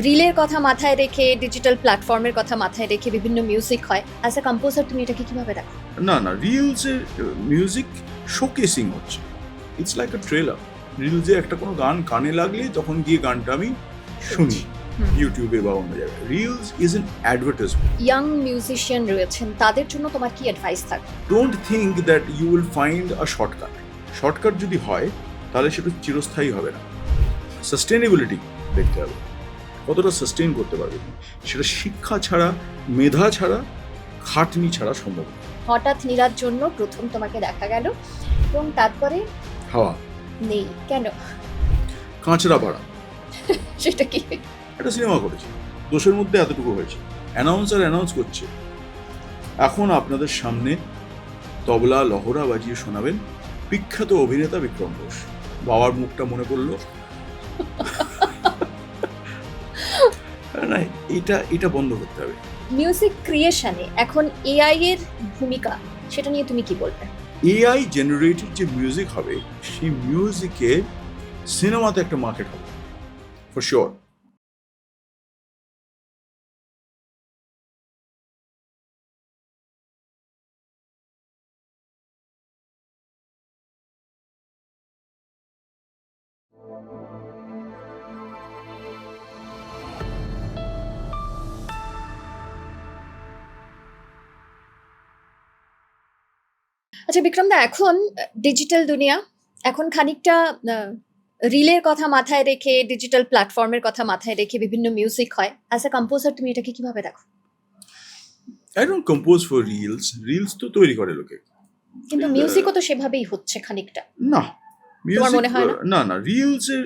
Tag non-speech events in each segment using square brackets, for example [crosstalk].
রিলের কথা মাথায় রেখে ডিজিটাল প্ল্যাটফর্মের কথা মাথায় রেখে বিভিন্ন মিউজিক হয়। অ্যাজ এ কম্পোজার তুমি এটাকে কীভাবে দেখো? না না রিলসের মিউজিক শোকেসিং হচ্ছে। ইটস লাইক আ ট্রেলার রিলসে একটা কোনো গান কানে লাগলে তখন গিয়ে গানটা আমি শুনি ইউটিউবে বা অন্য জায়গায়। Reels is an advertisement young musician রয়েছেন তাদের জন্য তোমার কি অ্যাডভাইস থাকবে? Don't think that you will find a shortcut shortcut যদি হয় তাহলে সেটা চিরস্থায়ী হবে না। সাস্টেনেবিলিটি দেখতে হবে। কতটা সাস্টেন করতে পারবে? সেটা শিক্ষা ছাড়া মেধা ছাড়া খাটনি ছাড়া সম্ভব হঠাৎ নীরার জন্য প্রথম তোমাকে দেখা গেল এবং তারপরে হাওয়া। নেই। কেন? কাঁচরা পাড়া। [laughs] সেটা কি? একটা সিনেমা করেছে। দোষের মধ্যে এতটুকু হয়েছে। অ্যানাউন্সার অ্যানাউন্স করছে। এখন আপনাদের সামনে তবলা লহরা বাজিয়ে শোনাবেন বিখ্যাত অভিনেতা বিক্রম ঘোষ। বাবার মুখটা মনে পড়ল। না এটা এটা বন্ধ করতে হবে। মিউজিক ক্রিয়েশনে এখন এআই এর ভূমিকা সেটা নিয়ে তুমি কি বলবে? এআই জেনারেটেড যে মিউজিক হবে সেই মিউজিকে সিনেমাতে একটা মার্কেট হবে ফর শিওর আচ্ছা বিক্রম দা এখন ডিজিটাল দুনিয়া এখন খানিকটা রিলের কথা মাথায় রেখে ডিজিটাল প্ল্যাটফর্মের কথা মাথায় রেখে বিভিন্ন মিউজিক হয়। অ্যাজ এ কম্পোজার তুমি এটাকে কীভাবে দেখো? I don't compose for reels reels তো তৈরি করে লোকে। কিন্তু মিউজিকও তো সেভাবেই হচ্ছে খানিকটা। না মনে হয় না? না না রিলস এর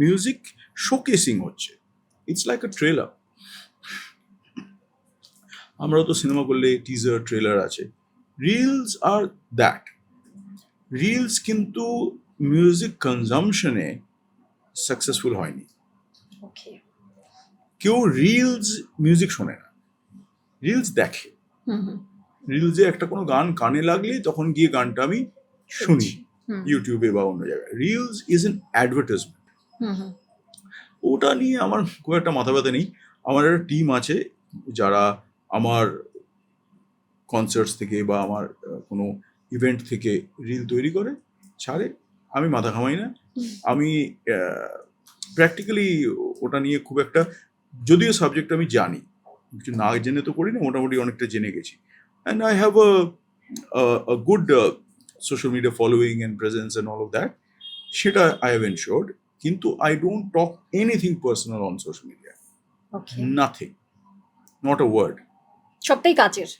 মিউজিক শোকেসিং হচ্ছে। ইটস লাইক আ ট্রেলার আমরাও তো সিনেমা করলে টিজার ট্রেলার আছে। রিলস আর দ্যাট রিলস কিন্তু মিউজিক কনজামশনে সাকসেসফুল হয়নি। কেউ রিলস মিউজিক শোনে না। রিলস দেখে। রিলসে একটা কোনো গান কানে লাগলে তখন গিয়ে গানটা আমি শুনি। ইউটিউবে বা অন্য জায়গায়। রিলস ইজ এন অ্যাডভার্টাইজমেন্ট ওটা নিয়ে আমার খুব একটা মাথা ব্যথা নেই। আমার একটা টিম আছে যারা আমার কনসার্টস থেকে বা আমার কোনো ইভেন্ট থেকে রিল তৈরি করে ছাড়ে আমি মাথা ঘামাই না। আমি প্র্যাকটিক্যালি ওটা নিয়ে খুব একটা যদিও সাবজেক্ট আমি জানি কিছু না জেনে তো করি না মোটামুটি অনেকটা জেনে গেছি। And I have a good social media following and presence and all of that সেটা আই হ্যাভ এনশোর্ড কিন্তু I don't talk anything personal on social media nothing not a word সবটাই কাজের।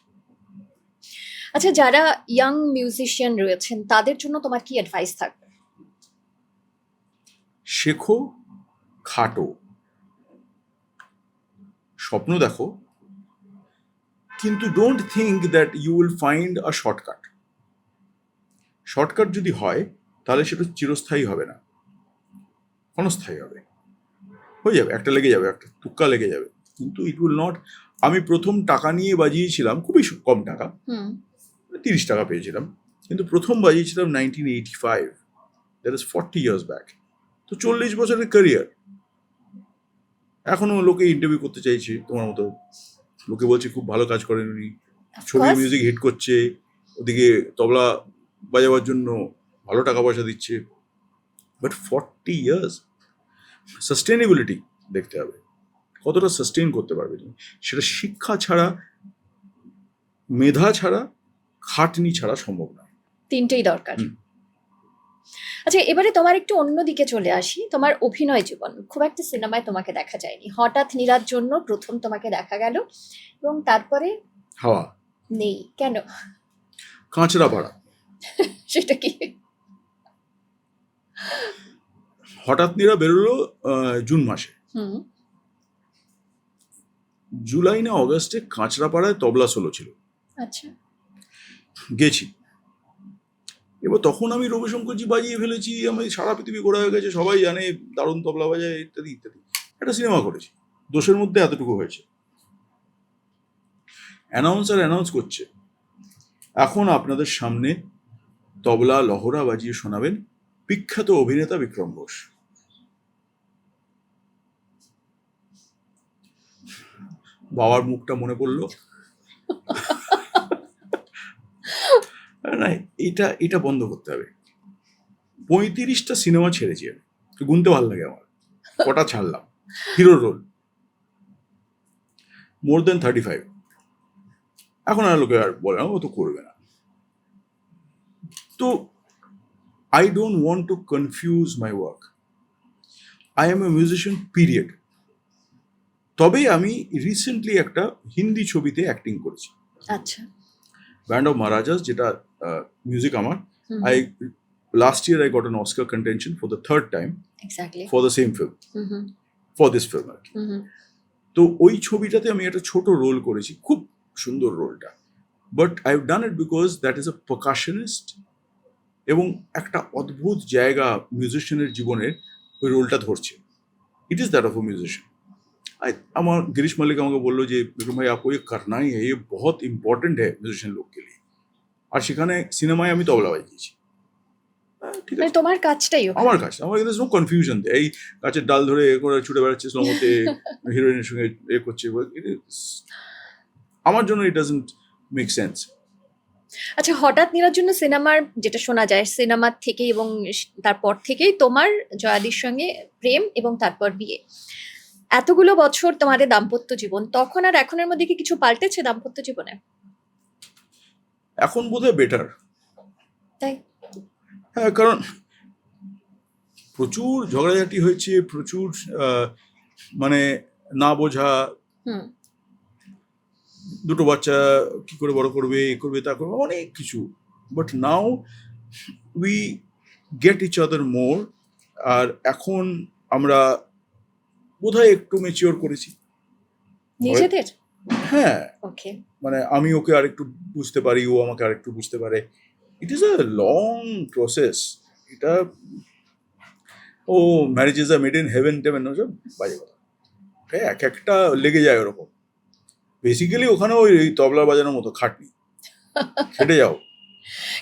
আচ্ছা যারা ইয়াং মিউজিশিয়ান রয়েছেন তাদের জন্য তোমার কি অ্যাডভাইস থাকবে? শেখো খাটো। স্বপ্ন দেখো কিন্তু don't think that you will find a shortcut shortcut যদি হয় তাহলে সেটা চিরস্থায়ী হবে না। ক্ষণস্থায়ী হবে। হয়ে যাবে একটা লেগে যাবে একটা টুক্কা লেগে যাবে। কিন্তু ইট উইল নট আমি প্রথম টাকা নিয়ে বাজিয়েছিলাম খুবই কম টাকা। হুম। তিরিশ টাকা পেয়েছিলাম। কিন্তু প্রথম বাজিয়েছিলাম nineteen eighty five that is forty years back তো চল্লিশ বছরের ক্যারিয়ার এখনও লোকে ইন্টারভিউ করতে চাইছে। তোমার মতো লোকে বলছে খুব ভালো কাজ করেন উনি ছবি মিউজিক হিট করছে। ওদিকে তবলা বাজাবার জন্য ভালো টাকা পয়সা দিচ্ছে। বাট ফর্টি ইয়ার্স সাস্টেনেবিলিটি দেখতে হবে। কতটা সাস্টেন করতে পারবে তুমি? সেটা শিক্ষা ছাড়া মেধা ছাড়া খাটনি ছাড়া সম্ভব না। তিনটেই দরকার। আচ্ছা এবারে তোমার একটু অন্যদিকে চলে আসি। তোমার অভিনয় জীবন খুব একটা সিনেমায় তোমাকে দেখা যায়নি। হঠাৎ নীরার জন্য প্রথম তোমাকে দেখা গেল এবং তারপরে হাওয়া। নেই। কেন? কাঁচরা পাড়া [laughs] সেটা কি? হঠাৎ নিরা বেরোলো জুন মাসে। হুম। জুলাই না অগস্টে কাঁচরাপাড়ায় তবলা সোলো ছিল। আচ্ছা। গেছি। এবার তখন আমি রবিশঙ্করজি বাজিয়ে ফেলেছি, আমি সারা পৃথিবী ঘোরা হয়ে গেছে, সবাই জানে, দারুণ তবলা বাজায়, ইত্যাদি ইত্যাদি। একটা সিনেমা করেছি, দোষের মধ্যে এতটুকু হয়েছে। অ্যানাউন্সার অ্যানাউন্স করছে। এখন আপনাদের সামনে তবলা লহরা বাজিয়ে শোনাবেন বিখ্যাত অভিনেতা বিক্রম ঘোষ। বাবার মুখটা মনে পড়ল। না এটা এটা বন্ধ করতে হবে। পঁয়ত্রিশটা সিনেমা ছেড়েছি আমি গুনতে ভালো লাগে আমার। কটা ছাড়লাম? Hero role more than thirty five এখন আর লোকে আর বলে না ও তো করবে না। তো I don't want to confuse my work I am a musician period তবে আমি রিসেন্টলি একটা হিন্দি ছবিতে অ্যাক্টিং করেছি। আচ্ছা। ব্যান্ড অফ মহারাজাস যেটা মিউজিক আমার hmm, I last year I got an Oscar contention for the third time exactly for the same film hmm hmm for this film আর কি হুম হুম তো ওই ছবিটাতে আমি একটা ছোট রোল করেছি খুব সুন্দর রোলটা but I have done it because that is a percussionist এবং একটা অদ্ভুত জায়গা মিউজিশিয়ানের জীবনের ওই রোলটা ধরছে it is that of a musician I আমার गिरीश मलिक আমাকে বললো যে বিক্রম ভাই आपको ये करना ही है ये बहुत इम्पोर्टेंट है म्यूजिशियन लोग के लिए আর সেখানে সিনেমায় আমি তবলা বাজিয়েছি। হ্যাঁ, ঠিক মানে আছে। তোমার কাজটাই আমার কাছে আমার কিন্তু নো কনফিউশন এই গাছের ডাল ধরে এ করে ছুটে বেড়াচ্ছে স্লোমোতে হিরোইনের [laughs] সঙ্গে এ করছে আমার জন্য ইট ডাজন্ট মেক সেন্স আচ্ছা হঠাৎ নিরার সিনেমার যেটা শোনা যায় সিনেমার থেকে এবং তারপর থেকেই তোমার জয়াদির সঙ্গে প্রেম এবং তারপর বিয়ে। এতগুলো বছর তোমাদের দাম্পত্য জীবন তখন আর এখনের মধ্যে কি কিছু পাল্টেছে দাম্পত্য জীবনে? এখন বোধহয় বেটার তাই? হ্যাঁ কারণ প্রচুর ঝগড়াঝাটি হয়েছে প্রচুর মানে না বোঝা। দুটো বাচ্চা কি করে বড় করবে এ করবে তা করবে অনেক কিছু। But now we get each other more আর এখন আমরা বোধহয় একটু মেচিওর করেছি। নিজেদের? হ্যাঁ। ওকে মানে আমি ওকে আরেকটু বুঝতে পারি ও আমাকে আরেকটু বুঝতে পারে। It is a long process এটা ও marriage is a made in heaven টেভেন ওসব বাজে কথা। হ্যাঁ এক একটা লেগে যায় ওরকম। বেসিক্যালি ওখানে ওই তবলা বাজানোর মতো খাটনি। খেটে যাও।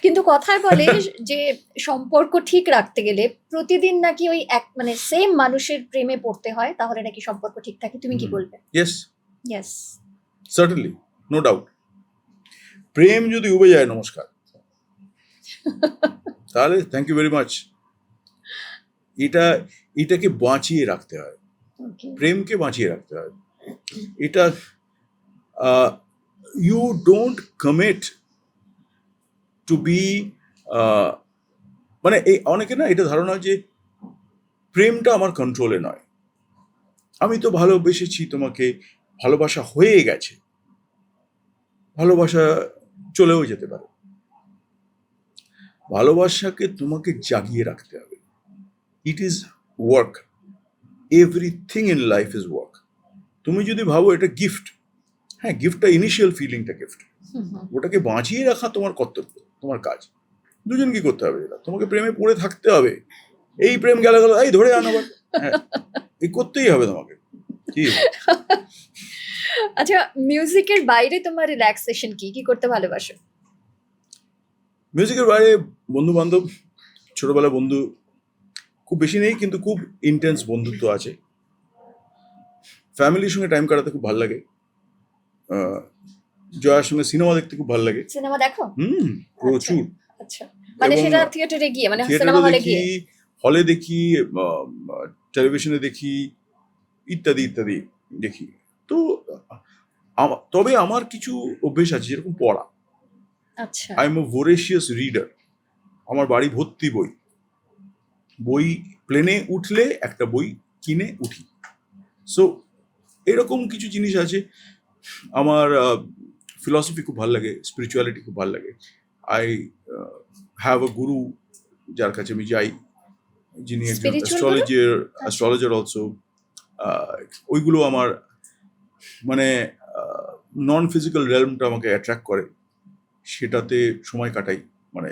কিন্তু কথায় বলে যে সম্পর্ক ঠিক রাখতে গেলে প্রতিদিন নাকি ওই এক মানে সেম মানুষের প্রেমে পড়তে হয় তাহলে নাকি সম্পর্ক ঠিক থাকে। তুমি কি। বলবে? Yes yes certainly no doubt প্রেম যদি উবে যায় নমস্কার। [laughs] তাহলে থ্যাংক ইউ ভেরি মাচ এটা এটাকে বাঁচিয়ে রাখতে হয়। প্রেমকে বাঁচিয়ে রাখতে হয়। এটা you don't commit to be মানে এই অনেকে না এটা ধারণা যে প্রেমটা আমার কন্ট্রোলে নয়। আমি তো ভালোবেসেছি তোমাকে ভালোবাসা হয়ে গেছে। ভালোবাসা চলেও যেতে পারে। ভালোবাসাকে তোমাকে জাগিয়ে রাখতে হবে। It is work everything in life is work তুমি যদি ভাবো এটা গিফট হ্যাঁ গিফটটা ইনিশিয়াল ফিলিংটা গিফট ওটাকে বাঁচিয়ে রাখা তোমার কর্তব্য তোমার কাজ। দুজন কি করতে হবে এটা? তোমাকে প্রেমে পড়ে থাকতে হবে। এই প্রেম গেল গেল এই ধরে আন আবার। হ্যাঁ এই করতেই হবে তোমাকে। [laughs] আচ্ছা মিউজিকের বাইরে তোমার রিল্যাক্সেশন কি? কি করতে ভালোবাসো? মিউজিকের বাইরে বন্ধু বান্ধব ছোটবেলা বন্ধু খুব বেশি নেই কিন্তু খুব ইন্টেন্স বন্ধুত্ব আছে। ফ্যামিলির সঙ্গে টাইম কাটাতে খুব ভালো লাগে। জয়ার সঙ্গে সিনেমা দেখতে খুব ভালো লাগে। সিনেমা দেখো? হুম প্রচুর। আচ্ছা মানে সেটা থিয়েটারে গিয়ে মানে সিনেমা হলে গিয়ে? হলে দেখি টেলিভিশনে দেখি ইত্যাদি ইত্যাদি দেখি। তো তবে আমার কিছু অভ্যেস আছে যেরকম পড়া। আচ্ছা। I am a voracious reader আমার বাড়ি ভর্তি বই। বই প্লেনে উঠলে একটা বই কিনে উঠি। সো এরকম কিছু জিনিস আছে। আমার ফিলসফি খুব ভালো লাগে স্পিরিচুয়ালিটি খুব ভালো লাগে। আই হ্যাভ আ গুরু যার কাছে আমি যাই যিনি একজন অ্যাস্ট্রোলজার অ্যাস্ট্রোলজার অলসো ওইগুলো আমার মানে নন ফিজিক্যাল রেলমটা আমাকে অ্যাট্রাক্ট করে। সেটাতে সময় কাটাই মানে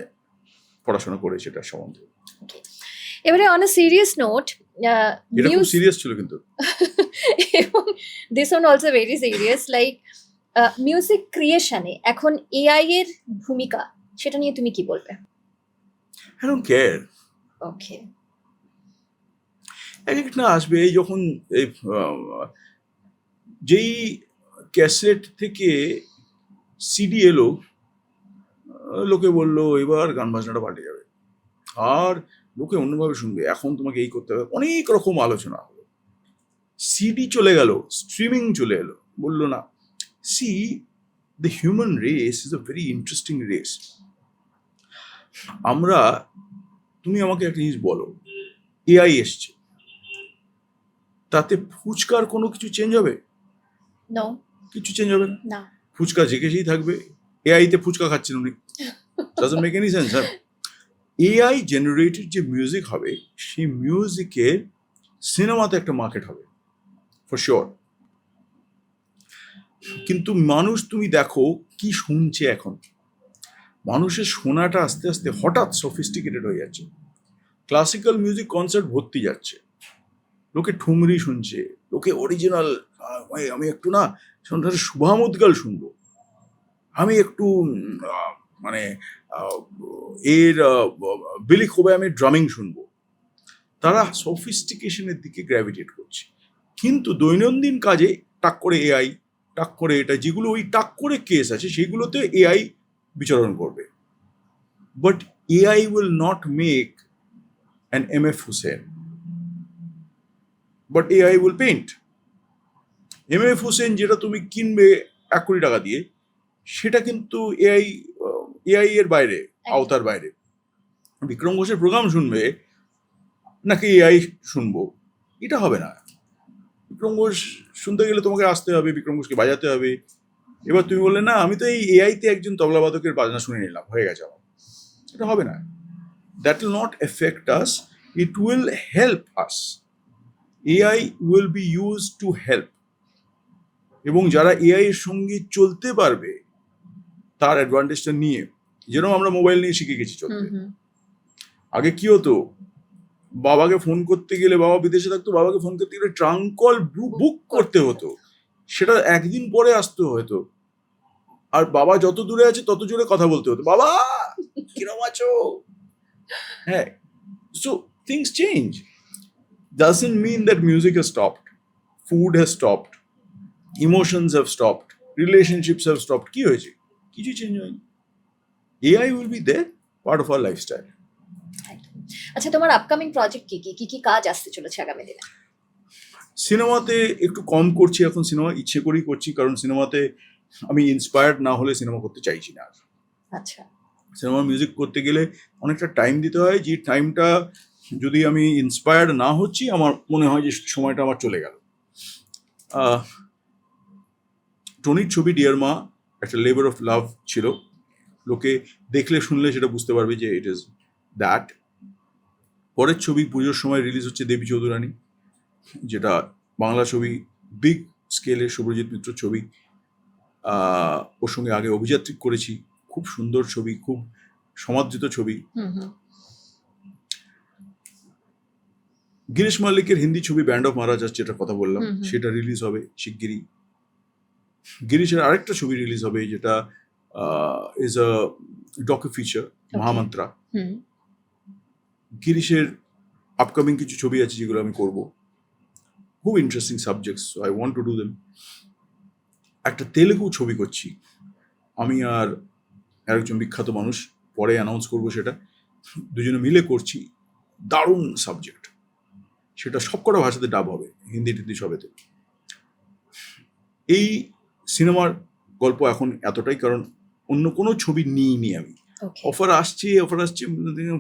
পড়াশোনা করে সেটা সম্বন্ধে। এবারে অন সিরিয়াস নোট এটা খুব সিরিয়াস ছিল কিন্তু। This one also very serious like music ক্রিয়েশনে এখন এআই এর ভূমিকা সেটা নিয়ে তুমি কি বলবে? আই ডোন্ট কেয়ার ওকে এক একটা আসবে যখন এই যেই ক্যাসেট থেকে সিডি এলো, লোকে বলল, এবার গান বাজনাটা পাল্টে যাবে। আর লোকে অন্যভাবে শুনবে। এখন তোমাকে এই করতে হবে। অনেক রকম আলোচনা হলো। সিডি চলে গেল স্ট্রিমিং চলে এলো। বলল, না see the human race is a very interesting race আমরা, তুমি আমাকে একটা জিনিস বলো। এআই এসছে। তাতে ফুচকার কোনো কিছু চেঞ্জ হবে? নো কিছু চেঞ্জ হবে না? না। ফুচকা জেগেছেই থাকবে। এআইতে ফুচকা খাচ্ছেন উনি। ডাজন্ট মেক এনি সেন্স হ্যাঁ এআই জেনারেটেড যে মিউজিক হবে সেই মিউজিকের সিনেমাতে একটা মার্কেট হবে ফর শিওর কিন্তু মানুষ তুমি দেখো কি শুনছে এখন? মানুষের শোনাটা আস্তে আস্তে হঠাৎ সফিস্টিকেটেড হয়ে যাচ্ছে। ক্লাসিক্যাল মিউজিক কনসার্ট ভর্তি যাচ্ছে। লোকে ঠুমরি শুনছে, লোকে অরিজিনাল আমি একটু না শুনতে শুভামুদ্গাল শুনব। আমি একটু মানে এর বিলি খোবে আমি ড্রামিং শুনব। তারা সফিস্টিকেশনের দিকে গ্র্যাভিটেট করছে। কিন্তু দৈনন্দিন কাজে টাক করে এআই টাক করে এটা, যেগুলো ওই টাক করে কেস আছে, সেগুলোতে এআই বিচরণ করবে। But AI will not make an M F Husain but AI will paint M F Husain যেটা তুমি কিনবে এক কোটি টাকা দিয়ে সেটা কিন্তু এআই এআই এর বাইরে আওতার বাইরে। বিক্রম ঘোষের প্রোগ্রাম শুনবে নাকি এআই শুনব? এটা হবে না। বিক্রম ঘোষ শুনতে গেলে তোমাকে আসতে হবে বিক্রম ঘোষকে বাজাতে হবে। এবার তুমি বললে না আমি তো এই এআইতে একজন তবলাবাদকের বাজনা শুনে নিলাম হয়ে গেছে আমার। এটা হবে না। That will not affect us it will help us AI will be use to help এবং যারা এআই এর সঙ্গে চলতে পারবে তার অ্যাডভান্টেজটা নিয়ে। যেরকম আমরা মোবাইল নিয়ে শিখে গেছি চলতে। আগে কি হতো? বাবাকে ফোন করতে গেলে বাবা বিদেশে থাকতো বাবাকে ফোন করতে গেলে ট্রাঙ্কল কল বুক করতে হতো। সেটা একদিন পরে আসতো হয়তো। আর বাবা যত দূরে আছে তত জোরে কথা বলতে হতো। বাবা কিরম আছো? হ্যাঁ। So things change doesn't mean that music has stopped. Food has stopped. Emotions have stopped. Relationships have stopped. কি হয়েছে কিছু চেঞ্জ হয়নি AI will be there part of our lifestyle. আচ্ছা তোমার আপকামিং প্রজেক্ট কি কি কি কি কাজ আসতে চলেছে আগামী দিনে? সিনেমাতে একটু কম করছি এখন সিনেমা ইচ্ছে করেই করছি কারণ সিনেমাতে আমি ইন্সপায়ার্ড না হলে সিনেমা করতে চাইছি না আর। আচ্ছা। সিনেমা মিউজিক করতে গেলে অনেকটা টাইম দিতে হয় যে টাইমটা যদি আমি ইন্সপায়ার্ড না হচ্ছি, আমার মনে হয় যে সময়টা আমার চলে গেল। টনির ছবি ডিয়ার মা একটা লেবার অফ লাভ ছিল। লোকে দেখলে, শুনলে সেটা বুঝতে পারবে যে ইট ইজ দ্যাট পরের ছবি পুজোর সময় রিলিজ হচ্ছে দেবী চৌধুরানী, যেটা বাংলা ছবি বিগ স্কেলে শুভ্রজিৎ মিত্র ছবি। ওর সঙ্গে আগে অভিযাত্রী করেছি। খুব সুন্দর ছবি, খুব সমাদৃত ছবি হুম হুম গিরিশ মাল্লিকের হিন্দি ছবি ব্যান্ড অফ মহারাজ যেটা কথা বললাম। সেটা রিলিজ হবে শিগগিরই। গিরিশের আরেকটা ছবি রিলিজ হবে যেটা is a docu feature Mahamantra. হুম। গিরিশের আপকামিং কিছু ছবি আছে যেগুলো আমি করব। খুব interesting subjects I want to do them একটা তেলেগু ছবি করছি। আমি আর আরেকজন বিখ্যাত মানুষ পরে অ্যানাউন্স করব সেটা। দুজনে মিলে করছি। দারুণ সাবজেক্ট সেটা সবকটা ভাষাতে ডাব হবে হিন্দি টিন্দি সবেতে। এই সিনেমার গল্প এখন এতটাই কারণ অন্য কোনো ছবি নিইনি আমি। অফার আসছে অফার আসছে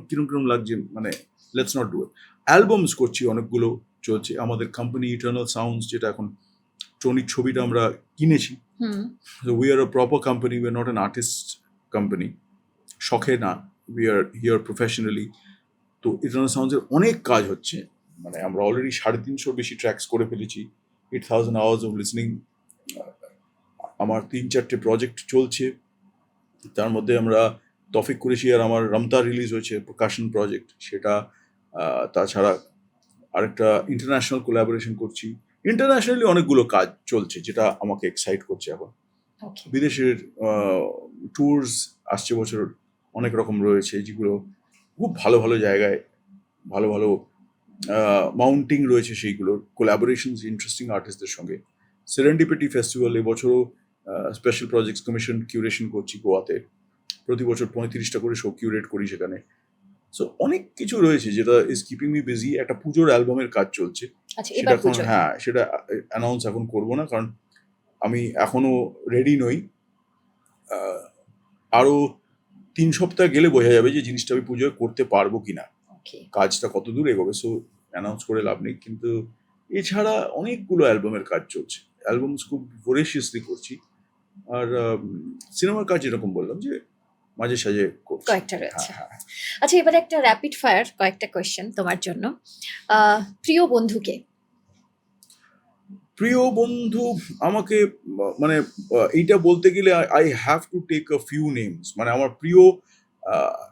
কিরম কিরম লাগছে মানে লেটস নট ডু অ্যালবামস করছি অনেকগুলো চলছে। আমাদের কোম্পানি ইটার্নাল সাউন্ডস যেটা এখন টনির ছবিটা আমরা কিনেছি। হুম। We are a proper company we are not an artist company শখে না উই আর হিয়ার প্রফেশনালি তো ইটার্নাল সাউন্ডসের অনেক কাজ হচ্ছে। মানে আমরা অলরেডি সাড়ে তিনশোর বেশি ট্র্যাক্স করে ফেলেছি। Eight thousand hours of listening আমার তিন চারটে প্রজেক্ট চলছে। তার মধ্যে আমরা তফিক কুরেশি আর আমার রমতা রিলিজ হয়েছে প্রকাশন প্রজেক্ট সেটা তাছাড়া আরেকটা ইন্টারন্যাশনাল কোলাবোরেশন করছি। ইন্টারন্যাশনালি অনেকগুলো কাজ চলছে যেটা আমাকে এক্সাইট করছে এখন। বিদেশের ট্যুরস আসছে বছর অনেক রকম রয়েছে যেগুলো খুব ভালো ভালো জায়গায় ভালো ভালো মাউন্টিং রয়েছে সেইগুলোর কোলাবোরেশনস ইন্টারেস্টিং আর্টিস্টদের সঙ্গে। সেরেন্ডিপিটি ফেস্টিভ্যাল এবছরও স্পেশাল প্রজেক্টস কমিশন কিউরেশন করছি গোয়াতে। প্রতি বছর পঁয়ত্রিশটা করে শো কিউরেট করি সেখানে। সো অনেক কিছু রয়েছে যেটা ইজ কিপিং মি বিজি একটা পুজোর অ্যালবামের কাজ চলছে। আচ্ছা সেটা এখন হ্যাঁ সেটা অ্যানাউন্স এখন করব না কারণ আমি এখনও রেডি নই। আহ, আরও তিন সপ্তাহ গেলে বোঝা যাবে যে জিনিসটা আমি পুজোয় করতে পারব কিনা। ওকে কাজটা কত দূর এগোবে সো অ্যানাউন্স করে লাভ নেই কিন্তু এছাড়া অনেকগুলো অ্যালবামের কাজ চলছে। অ্যালবামস খুব ভোরেশিয়াসলি করছি আর সিনেমার কাজ এরকম বললাম যে মাঝে সাঝে কয়েকটা রয়েছে। হ্যাঁ। হ্যাঁ আচ্ছা এবার একটা র্যাপিড ফায়ার কয়েকটা কোয়েশ্চেন তোমার জন্য। প্রিয় বন্ধুকে। প্রিয় বন্ধু আমাকে মানে এইটা বলতে গেলে I have to take a few names মানে আমার প্রিয়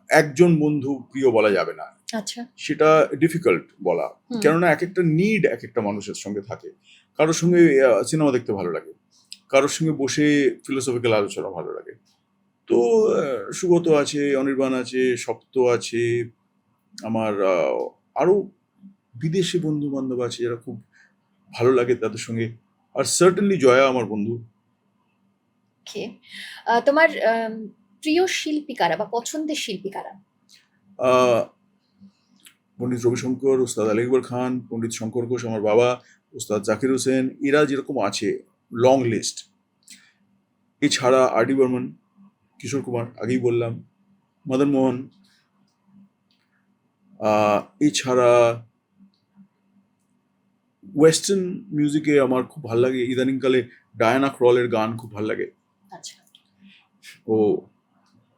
একজন বন্ধু প্রিয় বলা যাবে না। সেটা ডিফিকাল্ট বলা। কেননা এক একটা নিড এক একটা মানুষের সঙ্গে থাকে। কারোর সঙ্গে সিনেমা দেখতে ভালো লাগে। কারোর সঙ্গে বসে ফিলোসফিক্যাল আলোচনা ভালো লাগে। তো সুগত আছে অনির্বাণ আছে সপ্ত আছে আমার আহ, আরও বিদেশি বন্ধু বান্ধব আছে যারা খুব ভালো লাগে তাদের সঙ্গে। আর সার্টেনলি জয়া আমার বন্ধু। তোমার প্রিয় শিল্পী কারা বা পছন্দের শিল্পী কারা? পণ্ডিত রবিশঙ্কর ওস্তাদ আলী আকবর খান পণ্ডিত শঙ্কর ঘোষ আমার বাবা ওস্তাদ জাকির হোসেন এরা যেরকম আছে লং লিস্ট এছাড়া আর ডি বর্মন কিশোর কুমার আগেই বললাম মদন মোহন এছাড়া ওয়েস্টার্ন মিউজিকে আমার খুব ভালো লাগে ইদানিংকালে ডায়ানা ক্রলের গান খুব ভালো লাগে। আচ্ছা। ও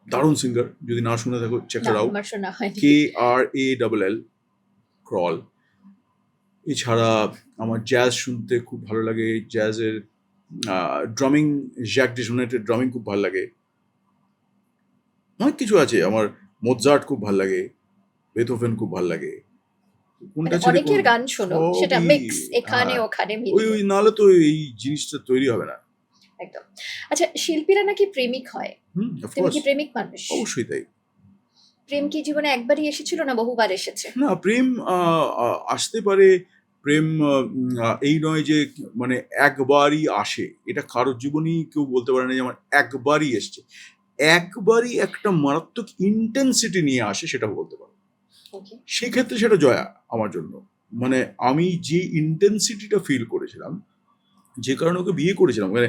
দারুণ সিঙ্গার যদি না শুনে থাকো check out K R A double L Krall এছাড়া আমার জ্যাজ শুনতে খুব ভালো লাগে। জ্যাজের ড্রামিং জ্যাক ডিসোনেটের ড্রামিং খুব ভালো লাগে। অনেক কিছু আছে। আমার মোজার্ট খুব ভালো লাগে। বেথোফেন খুব ভালো লাগে। কোনটা মানে ছেড়ে অনেকের গান শোনো সেটা মিক্স এখানে হ্যাঁ। ওখানে ওই মিলিয়ে। ওই নাহলে তো এই জিনিসটা তৈরি হবে না। একদম। আচ্ছা শিল্পীরা নাকি প্রেমিক হয়? তুমি কি প্রেমিক মানুষ? অবশ্যই তাই। প্রেম কি জীবনে একবারই এসেছিল না বহুবার এসেছে? না প্রেম আসতে পারে প্রেম এই নয় যে মানে একবারই আসে। এটা কারোর জীবনই কেউ বলতে পারে না যে আমার একবারই এসছে। একবারই একটা মারাত্মক ইন্টেন্সিটি নিয়ে আসে সেটা বলতে পারো। সেক্ষেত্রে সেটা জয়া আমার জন্য। মানে আমি যে ইন্টেন্সিটিটা ফিল করেছিলাম যে কারণে ওকে বিয়ে করেছিলাম মানে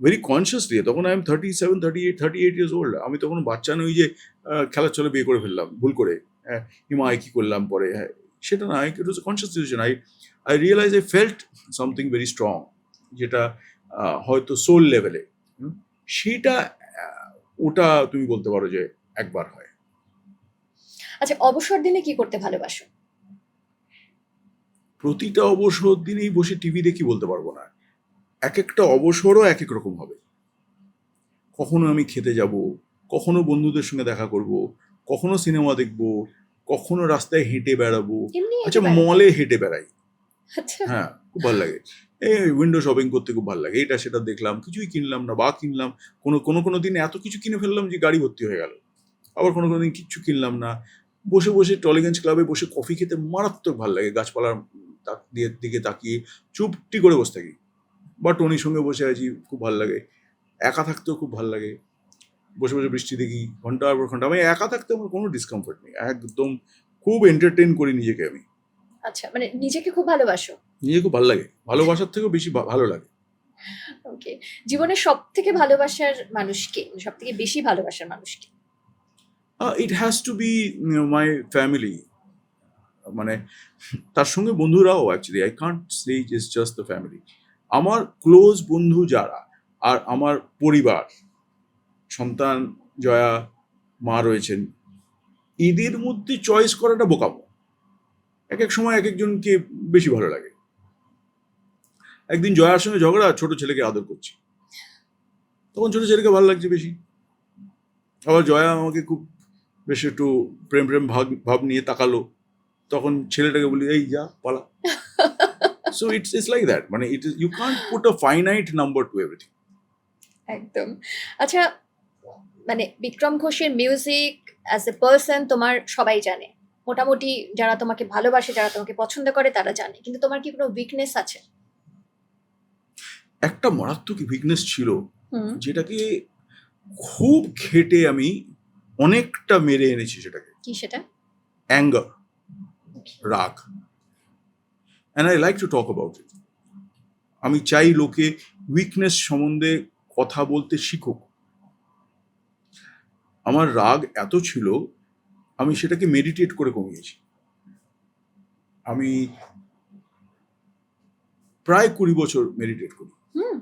ভেরি কনসিয়াসলি তখন I am thirty seven thirty eight thirty eight years old আমি তখন বাচ্চা নই যে খেলার চলে বিয়ে করে ফেললাম ভুল করে। হ্যাঁ হিমায় কি করলাম পরে? হ্যাঁ সেটা না it was conscious decision I I realise I felt something very strong যেটা হয়তো সোল লেভেলে সেটা ওটা তুমি বলতে পারো যে একবার হয়। আচ্ছা অবসর দিনে কি করতে ভালোবাসো? প্রতিটা অবসর দিনেই বসে টিভি দেখি বলতে পারব না। এক একটা অবসরও এক এক রকম হবে। কখনো আমি খেতে যাব কখনো বন্ধুদের সঙ্গে দেখা করব কখনো সিনেমা দেখব কখনো রাস্তায় হেঁটে বেড়াবো আচ্ছা মলে হেঁটে বেড়াই। আচ্ছা। হ্যাঁ খুব ভালো লাগে। এই উইন্ডো শপিং করতে খুব ভালো লাগে। এটা সেটা দেখলাম কিছুই কিনলাম না বা কিনলাম কোনো কোনো কোনো দিন এত কিছু কিনে ফেললাম যে গাড়ি ভর্তি হয়ে গেল। আবার কোনো কোনো দিন কিচ্ছু কিনলাম না। বসে বসে টলিগঞ্জ ক্লাবে বসে কফি খেতে মারাত্মক ভালো লাগে। গাছপালার তাক দিয়ে দিকে তাকিয়ে চুপটি করে বসে থাকি। বা টনির সঙ্গে বসে আছি খুব ভালো লাগে। একা থাকতেও খুব ভালো লাগে। বসে বসে বৃষ্টি দেখি ঘণ্টার পর ঘণ্টা। আমি একা থাকতে আমার কোনো ডিসকমফর্ট নেই। একদম খুব এন্টারটেন করি নিজেকে আমি। আচ্ছা মানে নিজেকে খুব ভালোবাসো? নিজেকে খুব ভালো লাগে। ভালোবাসার থেকেও বেশি ভালো লাগে। ওকে জীবনের সব থেকে ভালোবাসার মানুষকে সব থেকে বেশি ভালোবাসার মানুষকে? It has to be my family মানে তার সঙ্গে বন্ধুরাও actually I can't say is just the family আমার ক্লোজ বন্ধু যারা আর আমার পরিবার সন্তান জয়া, মা রয়েছেন, এদের মধ্যে চয়েস করাটা বোকামো। এক এক সময় এক একজনকে বেশি ভালো লাগে। একদিন জয়ার সঙ্গে ঝগড়া, ছোট ছেলেকে আদর করছি। তখন ছোট ছেলেকে ভালো লাগছে বেশি। আবার জয়া আমাকে খুব বেশ একটু প্রেম প্রেম ভাব ভাব নিয়ে তাকালো। তখন ছেলেটাকে বলি, এই যা, পালা। So it's it's like that মানে it is you can't put a finite number to everything একদম। আচ্ছা মানে বিক্রম ঘোষের মিউজিক অ্যাজ এ পার্সন তোমার সবাই জানে। মোটামুটি যারা তোমাকে ভালোবাসে যারা তোমাকে পছন্দ করে তারা জানে। কিন্তু তোমার কি কোনো উইকনেস আছে? একটা মারাত্মক উইকনেস ছিল যেটাকে খুব খেটে আমি অনেকটা মেরে এনেছি সেটাকে। কি সেটা? অ্যাঙ্গার রাগ। And I like to talk about it আমি চাই লোকে উইকনেস সম্বন্ধে কথা বলতে শিখুক। আমার রাগ এত ছিল আমি সেটাকে মেডিটেট করে কমিয়েছি। আমি প্রায় কুড়ি বছর মেডিটেট করি। হুম।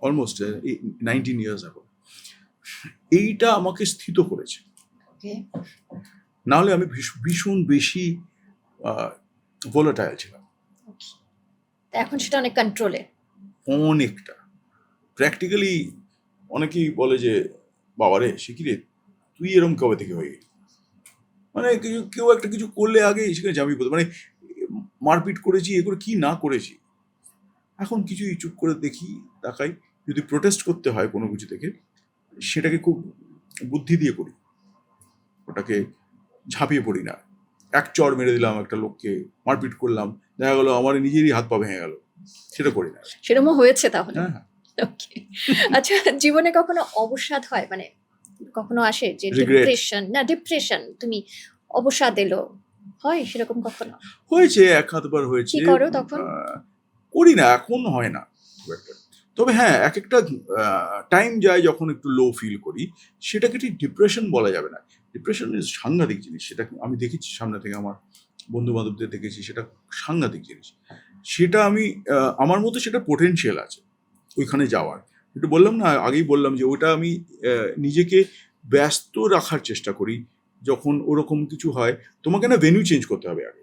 অলমোস্ট নাইনটিন ইয়ার্স এখন এইটা আমাকে স্থিত করেছে। নাহলে আমি ভীষ- ভীষণ বেশি ভোলাটাইল ছিলাম। এখন সেটা অনেক কন্ট্রোলে অনেকটা। প্র্যাকটিক্যালি অনেকেই বলে যে বাবারে সে কি রে? তুই এরম কবে থেকে হয়ে গেলি? মানে কিছু কেউ একটা কিছু করলে আগে সেখানে জামি পড়তো মানে মারপিট করেছি এ করে কি না করেছি? এখন কিছুই চুপ করে দেখি তাকাই। যদি প্রোটেস্ট করতে হয় কোনো কিছু থেকে সেটাকে খুব বুদ্ধি দিয়ে করি। ওটাকে ঝাঁপিয়ে পড়ি না। এক চড় মেরে দিলাম একটা লোককে মারপিট করলাম দেখা গেলো আমার নিজেরই হাত পা ভেঙে গেল। সেটা করি না। সেরকমও হয়েছে তাহলে? হ্যাঁ হ্যাঁ। আচ্ছা জীবনে কখনো অবসাদ হয়? মানে কখনো আসে যে ডিপ্রেশন না ডিপ্রেশন তুমি অবসাদ এলো। হয় সেরকম কখনো? হয়েছে এক হাতবার হয়েছে। কি করো তখন? করি না এখন হয় না। তবে হ্যাঁ এক একটা টাইম যায় যখন একটু লো ফিল করি সেটাকে ঠিক ডিপ্রেশন বলা যাবে না। ডিপ্রেশন ইজ সাংঘাতিক জিনিস সেটা আমি দেখেছি সামনে থেকে আমার বন্ধু বান্ধবদের দেখেছি সেটা সাংঘাতিক জিনিস। সেটা আমি আমার মতো সেটা পোটেনশিয়াল আছে ওইখানে যাওয়ার। একটু বললাম না আগেই বললাম যে ওটা আমি নিজেকে ব্যস্ত রাখার চেষ্টা করি যখন ওরকম কিছু হয়। তোমাকে না ভেন্যু চেঞ্জ করতে হবে আগে।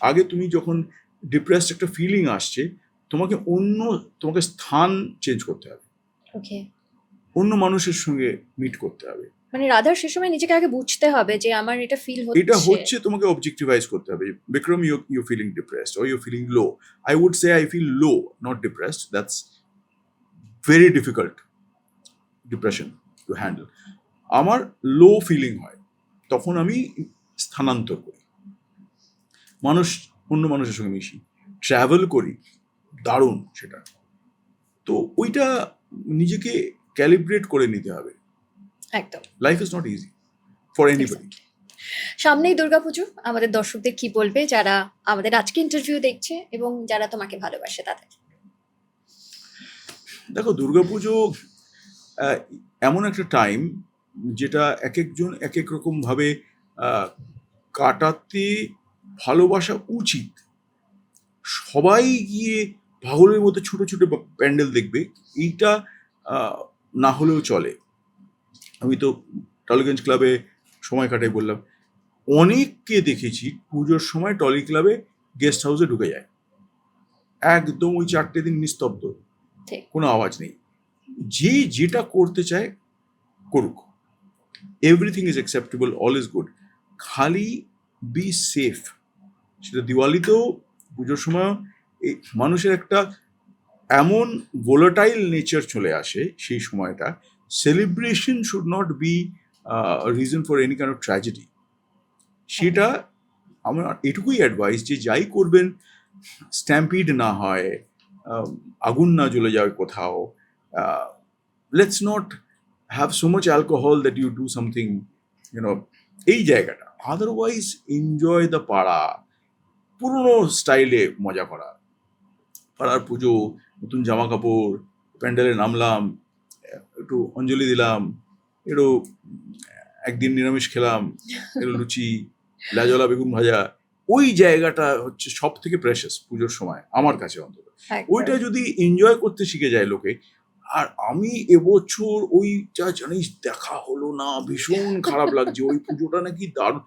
আগে তুমি যখন ডিপ্রেসড একটা ফিলিং আসছে তোমাকে অন্য তোমাকে স্থান চেঞ্জ করতে হবে। ওকে অন্য মানুষের সঙ্গে মিট করতে হবে। মানে রাধার সে সময় নিজেকে আগে বুঝতে হবে যে আমার এটা ফিল হচ্ছে। এটা হচ্ছে হচ্ছে তোমাকে অবজেক্টিভাইজ করতে হবে Vikram you you feeling depressed or you feeling low I would say I feel low not depressed that's very difficult depression to handle আমার লো ফিলিং হয় তখন আমি স্থানান্তর করি। মানুষ অন্য মানুষের সঙ্গে মিশি। ট্রাভেল করি দারুণ সেটা। তো ওইটা নিজেকে ক্যালিব্রেট করে নিতে হবে। একদম। Life is not easy for anybody সামনেই দুর্গাপুজো আমাদের দর্শকদের কি বলবে যারা আমাদের আজকে ইন্টারভিউ দেখছে এবং যারা তোমাকে ভালোবাসে তাদের? দেখো দুর্গাপুজো এমন একটা টাইম যেটা এক একজন এক এক রকমভাবে আহ, কাটাতে ভালোবাসা উচিত। সবাই গিয়ে পাগলের মতো ছোট ছোট প্যান্ডেল দেখবে এইটা না হলেও চলে। আমি তো টলিগঞ্জ ক্লাবে সময় কাটাই বললাম। অনেককে দেখেছি পুজোর সময় টলি ক্লাবে গেস্ট হাউসে ঢুকে যায়। একদম ওই চারটে দিন নিস্তব্ধ। কোনো আওয়াজ নেই। যে যেটা করতে চায় করুক। Everything is acceptable all is good খালি বি সেফ সেটা দিওয়ালিতেও পুজোর সময় এই মানুষের একটা এমন ভোলাটাইল নেচার চলে আসে সেই সময়টা। Celebration should not be reason for any kind of tragedy সেটা আমার এটুকুই অ্যাডভাইস যে যাই করবেন স্ট্যাম্পিড না হয়। আগুন না জ্বলে যায় কোথাও let's not have so much alcohol that you do something you know এই জায়গাটা আদারওয়াইজ এনজয় দ্য পাড়া, পুরনো স্টাইলে মজা করা পাড়ার পুজো, নতুন জামা কাপড় প্যান্ডেলে নামলাম, একটু অঞ্জলি দিলাম, একটু, একদিন নিরামিষ খেলাম, একটু লুচি লাজলা বেগুন ভাজা, ওই জায়গাটা হচ্ছে সব থেকে প্রেশাস পুজোর সময়, আমার কাছে অন্তত। ওইটা যদি এনজয় করতে শিখে যায় লোকে আর আমি এবছর ওই যা জানিস দেখা হলো না ভীষণ খারাপ লাগছে। ওই পুজোটা নাকি দারুণ।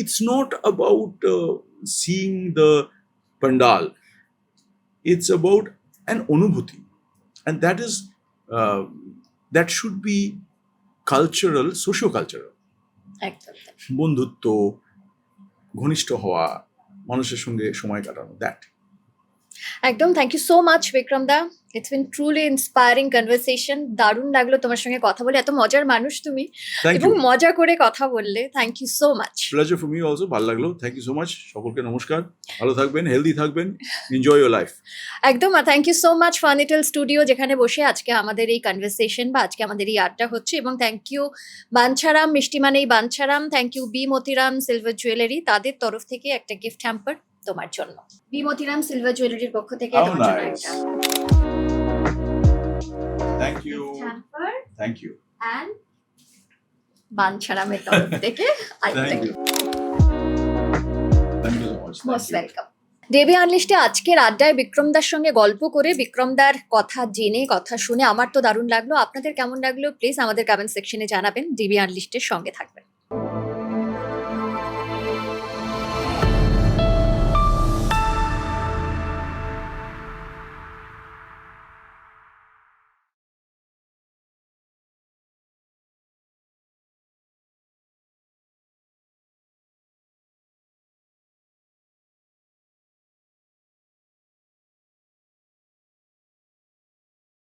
It's not about seeing the pandal it's about an অনুভূতি। And that is that should be cultural socio cultural বন্ধুত্ব ঘনিষ্ঠ হওয়া মানুষের সঙ্গে সময় কাটানো দ্যাট একদম thank you so much Vikram da. It's been truly inspiring conversation দারুণ লাগল তোমার সঙ্গে কথা বলে। এত মজার মানুষ তুমি। এবং মজা করে কথা বললে। Thank you so much pleasure for me also ভালো লাগল। থ্যাংক ইউ সো মাচ সকলকে নমস্কার। ভালো থাকবেন হেলদি থাকবেন। এনজয় ইউর লাইফ একদম থ্যাংক ইউ সো মাচ ফার্নিটেল স্টুডিও যেখানে বসে আজকে আমাদের এই কনভারসেশন বা আজকে আমাদের এই আড্ডা হচ্ছে। এবং থ্যাংক ইউ বাঞ্ছারাম মিষ্টি মানেই Banchharam. Thank you B Motiram silver jewellery তাদের তরফ থেকে একটা গিফট হ্যাম্পার তোমার জন্য। বি মতিরাম সিলভার জুয়েলারির পক্ষ থেকে তোমার জন্য একটা থ্যাংক ইউ থ্যাংক ইউ বাঞ্ছারামের তরফ [laughs] থেকে thank you thank you most welcome Debi আনলিস্টে আজকের আড্ডায় বিক্রমদার সঙ্গে গল্প করে বিক্রমদার কথা জেনে কথা শুনে আমার তো দারুণ লাগল। আপনাদের কেমন লাগল? প্লিজ আমাদের কমেন্ট সেকশনে জানাবেন। ডিবি আনলিস্টের সঙ্গে থাকবেন।